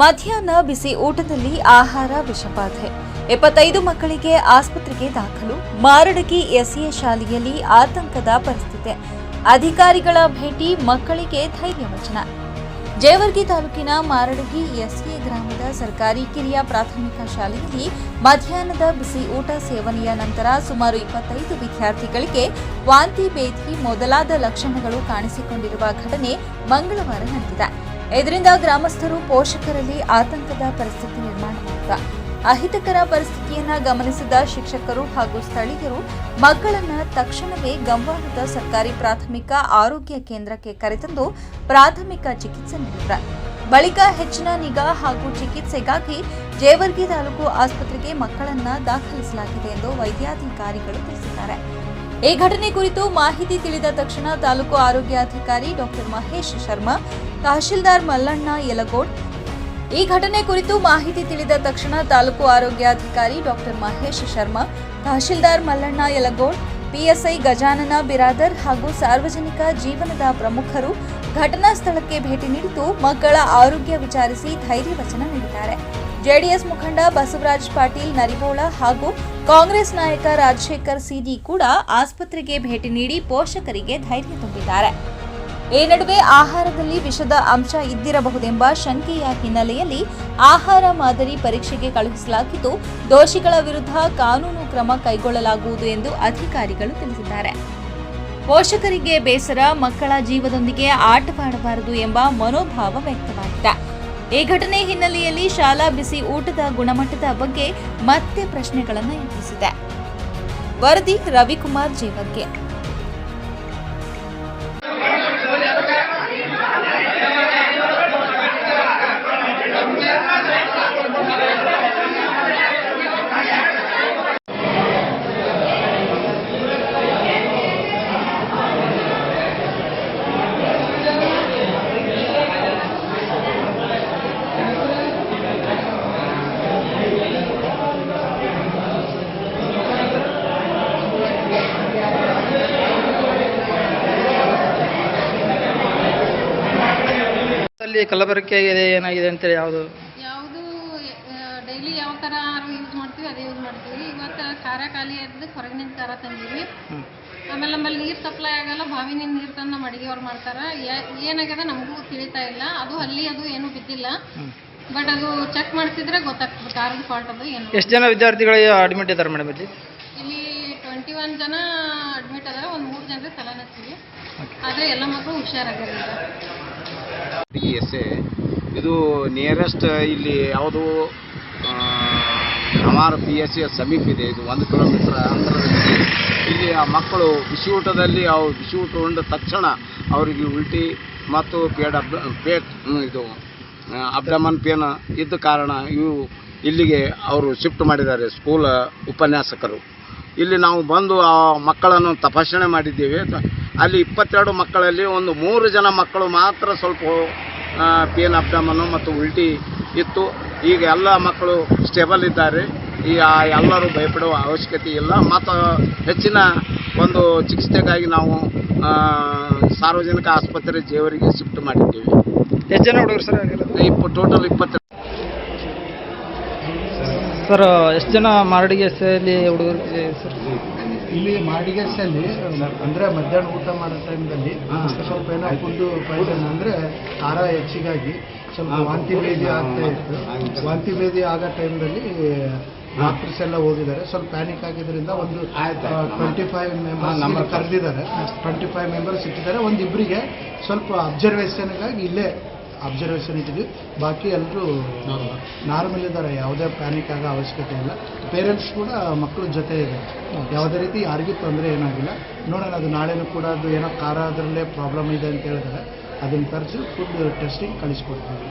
ಮಧ್ಯಾಹ್ನ ಬಿಸಿ ಊಟದಲ್ಲಿ ಆಹಾರ ವಿಷಬಾಧೆ ಎಪ್ಪತ್ತೈದು ಮಕ್ಕಳಿಗೆ ಆಸ್ಪತ್ರೆಗೆ ದಾಖಲು, ಮಾರಡಗಿ ಎಸ್ಎ ಶಾಲೆಯಲ್ಲಿ ಆತಂಕದ ಪರಿಸ್ಥಿತಿ. ಅಧಿಕಾರಿಗಳ ಭೇಟಿ, ಮಕ್ಕಳಿಗೆ ಧೈರ್ಯ ವಚನ. ಜೇವರ್ಗಿ ತಾಲೂಕಿನ ಮಾರಡಗಿ ಎಸ್ಎ ಗ್ರಾಮದ ಸರ್ಕಾರಿ ಕಿರಿಯ ಪ್ರಾಥಮಿಕ ಶಾಲೆಯಲ್ಲಿ ಮಧ್ಯಾಹ್ನದ ಬಿಸಿ ಊಟ ಸೇವನೆಯ ನಂತರ ಸುಮಾರು ಇಪ್ಪತ್ತೈದು ವಿದ್ಯಾರ್ಥಿಗಳಿಗೆ ವಾಂತಿ ಭೇದಿ ಮೊದಲಾದ ಲಕ್ಷಣಗಳು ಕಾಣಿಸಿಕೊಂಡಿರುವ ಘಟನೆ ಮಂಗಳವಾರ ನಡೆದಿದೆ. ಇದರಿಂದ ಗ್ರಾಮಸ್ಥರು ಪೋಷಕರಲ್ಲಿ ಆತಂಕದ ಪರಿಸ್ಥಿತಿ ನಿರ್ಮಾಣವಾಗಿದೆ ಅಹಿತಕರ ಪರಿಸ್ಥಿತಿಯನ್ನ ಗಮನಿಸಿದ ಶಿಕ್ಷಕರು ಹಾಗೂ ಸ್ಥಳೀಯರು ಮಕ್ಕಳನ್ನ ತಕ್ಷಣವೇ ಗಂವಾರದ ಸರ್ಕಾರಿ ಪ್ರಾಥಮಿಕ ಆರೋಗ್ಯ ಕೇಂದ್ರಕ್ಕೆ ಕರೆತಂದು ಪ್ರಾಥಮಿಕ ಚಿಕಿತ್ಸೆ ನೀಡಿದ್ದಾರೆ. ಬಳಿಕ ಹೆಚ್ಚಿನ ನಿಗಾ ಹಾಗೂ ಚಿಕಿತ್ಸೆಗಾಗಿ ಜೇವರ್ಗಿ ತಾಲೂಕು ಆಸ್ಪತ್ರೆಗೆ ಮಕ್ಕಳನ್ನ ದಾಖಲಿಸಲಾಗಿದೆ ಎಂದು ವೈದ್ಯಾಧಿಕಾರಿಗಳು ತಿಳಿಸಿದ್ದಾರೆ. ಈ ಘಟನೆ ಕುರಿತು ಮಾಹಿತಿ ತಿಳಿದ ತಕ್ಷಣ ತಾಲೂಕು ಆರೋಗ್ಯಾಧಿಕಾರಿ ಡಾಕ್ಟರ್ ಮಹೇಶ್ ಶರ್ಮಾ, ತಹಶೀಲ್ದಾರ್ ಮಲ್ಲಣ್ಣ ಯಲಗೋಡ್. ಈ ಘಟನೆ ಕುರಿತು ಮಾಹಿತಿ ತಿಳಿದ ತಕ್ಷಣ ತಾಲೂಕು ಆರೋಗ್ಯಾಧಿಕಾರಿ ಡಾಕ್ಟರ್ ಮಹೇಶ್ ಶರ್ಮಾ, ತಹಶೀಲ್ದಾರ್ ಮಲ್ಲಣ್ಣ ಯಲಗೋಡ್, ಪಿಎಸ್ಐ ಗಜಾನನ ಬಿರಾದರ್ ಹಾಗೂ ಸಾರ್ವಜನಿಕ ಜೀವನದ ಪ್ರಮುಖರು ಘಟನಾ ಸ್ಥಳಕ್ಕೆ ಭೇಟಿ ನೀಡಿದ್ದು ಮಕ್ಕಳ ಆರೋಗ್ಯ ವಿಚಾರಿಸಿ ಧೈರ್ಯ ವಚನ ನೀಡಿದ್ದಾರೆ. ಜೆಡಿಎಸ್ ಮುಖಂಡ ಬಸವರಾಜ್ ಪಾಟೀಲ್, ನರಿಬೋಳ ಹಾಗೂ ಕಾಂಗ್ರೆಸ್ ನಾಯಕ ರಾಜಶೇಖರ್ ಸಿಡಿ ಕೂಡ ಆಸ್ಪತ್ರೆಗೆ ಭೇಟಿ ನೀಡಿ ಪೋಷಕರಿಗೆ ಧೈರ್ಯ ತುಂಬಿದ್ದಾರೆ. ಈ ನಡುವೆ ಆಹಾರದಲ್ಲಿ ವಿಷದ ಅಂಶ ಇದ್ದಿರಬಹುದೆಂಬ ಶಂಕೆಯ ಹಿನ್ನೆಲೆಯಲ್ಲಿ ಆಹಾರ ಮಾದರಿ ಪರೀಕ್ಷೆಗೆ ಕಳುಹಿಸಲಾಗಿದ್ದು, ದೋಷಿಗಳ ವಿರುದ್ಧ ಕಾನೂನು ಕ್ರಮ ಕೈಗೊಳ್ಳಲಾಗುವುದು ಎಂದು ಅಧಿಕಾರಿಗಳು ತಿಳಿಸಿದ್ದಾರೆ. ಪೋಷಕರಿಗೆ ಬೇಸರ, ಮಕ್ಕಳ ಜೀವದೊಂದಿಗೆ ಆಟವಾಡಬಾರದು ಎಂಬ ಮನೋಭಾವ ವ್ಯಕ್ತವಾಗಿದೆ. ಈ ಘಟನೆ ಹಿನ್ನೆಲೆಯಲ್ಲಿ ಶಾಲಾ ಬಿಸಿ ಊಟದ ಗುಣಮಟ್ಟದ ಬಗ್ಗೆ ಮತ್ತೆ ಪ್ರಶ್ನೆಗಳನ್ನು ಎತ್ತಿಸಿದೆ ವರದಿ ರವಿಕುಮಾರ್ ಜೇವರ್ಗೆ. ಕಲಬೆರಕೆ ಇದೆ ಏನಾಗಿದೆ ಅಂತೇಳಿ ಯಾವುದು? ಯಾವುದು ಡೈಲಿ ಯಾವ ಥರ ಯೂಸ್ ಮಾಡ್ತೀವಿ ಅದೇ ಯೂಸ್ ಮಾಡ್ತೀವಿ. ಇವತ್ತು ಖಾರ ಖಾಲಿ ಆಗಿದ್ದಕ್ಕೆ ಹೊರಗಿನಿಂದ ಖಾರ ತಂದೀವಿ ಆಮೇಲೆ ನಮ್ಮಲ್ಲಿ ನೀರು ಸಪ್ಲೈ ಆಗಲ್ಲ ಬಾವಿನಿಂದ ನೀರು ತಂದು ನಮ್ಮ ಅಡುಗೆಯವ್ರು ಮಾಡ್ತಾರೆ. ಏನಾಗ್ಯದ ನಮಗೂ ತಿಳಿತಾ ಇಲ್ಲ. ಅದು ಅಲ್ಲಿ ಅದು ಏನೂ ಬಿದ್ದಿಲ್ಲ. ಬಟ್ ಅದು ಚೆಕ್ ಮಾಡಿಸಿದ್ರೆ ಗೊತ್ತಾಗ್ತದೆ ಖಾರದ ಫಾಲ್ಟ್ ಅದು ಏನು. ಎಷ್ಟು ಜನ ವಿದ್ಯಾರ್ಥಿಗಳಿಗೆ ಅಡ್ಮಿಟ್ ಇದ್ದಾರೆ ಮೇಡಮ್ ಇಲ್ಲಿ? ಇಲ್ಲಿ ಟ್ವೆಂಟಿ ಒನ್ ಜನ ಅಡ್ಮಿಟ್ ಅದಾರ ಒಂದು ಮೂರು ಜನರಿಗೆ ತಲೆನ ಹಚ್ಚಿವಿ Okay. ಆದರೆ ಎಲ್ಲ ಮಕ್ಕಳು ಹುಷಾರಾಗಿರಲಿಲ್ಲ ಎಸ್ ಎ ಇದು ನಿಯರೆಸ್ಟ್ ಇಲ್ಲಿ ಯಾವುದು ಹಮಾರ ಪಿ ಎಸ್ ಎ ಸಮೀಪ ಇದೆ. ಇದು ಒಂದು ಕಿಲೋಮೀಟರ್ ಅಂತರದಲ್ಲಿ. ಇಲ್ಲಿ ಆ ಮಕ್ಕಳು ಬಿಸಿ ಊಟದಲ್ಲಿ ಅವು ಬಿಸಿ ಊಟ ಉಂಡ ತಕ್ಷಣ ಅವರಿಗೆ ಉಲ್ಟಿ ಮತ್ತು ಪೇಡ ಪೇಟ್ ಇದು ಅಬ್ಡಮನ್ ಪೇನ ಇದ್ದ ಕಾರಣ ಇವು ಇಲ್ಲಿಗೆ ಅವರು ಶಿಫ್ಟ್ ಮಾಡಿದ್ದಾರೆ, ಸ್ಕೂಲ್ ಉಪನ್ಯಾಸಕರು. ಇಲ್ಲಿ ನಾವು ಬಂದು ಆ ಮಕ್ಕಳನ್ನು ತಪಾಸಣೆ ಮಾಡಿದ್ದೇವೆ. ಅಲ್ಲಿ ಇಪ್ಪತ್ತೆರಡು ಮಕ್ಕಳಲ್ಲಿ ಒಂದು ಮೂರು ಜನ ಮಕ್ಕಳು ಮಾತ್ರ ಸ್ವಲ್ಪ ಪೇನ್ ಅಬ್ಡಮನ್ನು ಮತ್ತು ಉಲ್ಟಿ ಇತ್ತು. ಈಗ ಎಲ್ಲ ಮಕ್ಕಳು ಸ್ಟೇಬಲ್ ಇದ್ದಾರೆ. ಈಗ ಎಲ್ಲರೂ ಭಯಪಡುವ ಅವಶ್ಯಕತೆ ಇಲ್ಲ. ಮತ್ತು ಹೆಚ್ಚಿನ ಒಂದು ಚಿಕಿತ್ಸೆಗಾಗಿ ನಾವು ಸಾರ್ವಜನಿಕ ಆಸ್ಪತ್ರೆ ಜೇವರಿಗೆ ಶಿಫ್ಟ್ ಮಾಡಿದ್ದೇವೆ. ಎಷ್ಟು ಜನ ಹುಡುಗರು ಸರ್ ಇಪ್ಪ ಟೋಟಲ್ ಇಪ್ಪತ್ತು ಸರ್ ಎಷ್ಟು ಜನ ಮಾರಡಿಗೆ ಹುಡುಗರು ಹುಡುಗರಿಗೆ ಸರ್ ಇಲ್ಲಿ ಮಾಡಿಗೆಸಲ್ಲಿ ಅಂದರೆ ಮಧ್ಯಾಹ್ನ ಊಟ ಮಾಡೋ ಟೈಮ್ದಲ್ಲಿ ಸ್ವಲ್ಪ ಏನೋ ಫುಡ್ಡು ಪಾಯ್ಸನ್ ಅಂದರೆ ಖಾರ ಹೆಚ್ಚಿಗಾಗಿ ಸ್ವಲ್ಪ ವಾಂತಿ ಭೇದಿ ಆಗ್ತಾ ಇತ್ತು. ವಾಂತಿ ಭೇದಿ ಆಗೋ ಟೈಮ್ದಲ್ಲಿ ಡಾಕ್ಟರ್ಸ್ ಎಲ್ಲ ಹೋಗಿದ್ದಾರೆ. ಸ್ವಲ್ಪ ಪ್ಯಾನಿಕ್ ಆಗಿದ್ದರಿಂದ ಒಂದು ಟ್ವೆಂಟಿ ಫೈವ್ ಮೆಂಬರ್ಸ್ ಕರೆದಿದ್ದಾರೆ. ಟ್ವೆಂಟಿ ಫೈವ್ ಮೆಂಬರ್ಸ್ ಇಟ್ಟಿದ್ದಾರೆ. ಒಂದಿಬ್ಬರಿಗೆ ಸ್ವಲ್ಪ ಅಬ್ಸರ್ವೇಷನ್ಗಾಗಿ ಇಲ್ಲೇ ಅಬ್ಸರ್ವೇಷನ್ ಇಟ್ಟಿದ್ವಿ ಬಾಕಿ ಎಲ್ಲರೂ ನಾರ್ಮಲ್ ಇದ್ದಾರೆ. ಯಾವುದೇ ಪ್ಯಾನಿಕ್ ಆಗೋ ಅವಶ್ಯಕತೆ ಇಲ್ಲ. ಪೇರೆಂಟ್ಸ್ ಕೂಡ ಮಕ್ಕಳ ಜೊತೆ ಇದೆ. ಯಾವುದೇ ರೀತಿ ಯಾರಿಗೂ ತೊಂದರೆ ಏನಾಗಿಲ್ಲ. ನೋಡೋಣ ಅದು ನಾಳೆನೂ ಕೂಡ ಅದು ಏನೋ ಖಾರ ಅದರಲ್ಲೇ ಪ್ರಾಬ್ಲಮ್ ಇದೆ ಅಂತ ಹೇಳಿದ್ರೆ ಅದನ್ನು ತರಿಸಿ ಫುಡ್ ಟೆಸ್ಟಿಂಗ್ ಕಳಿಸ್ಕೊಡ್ತೀವಿ.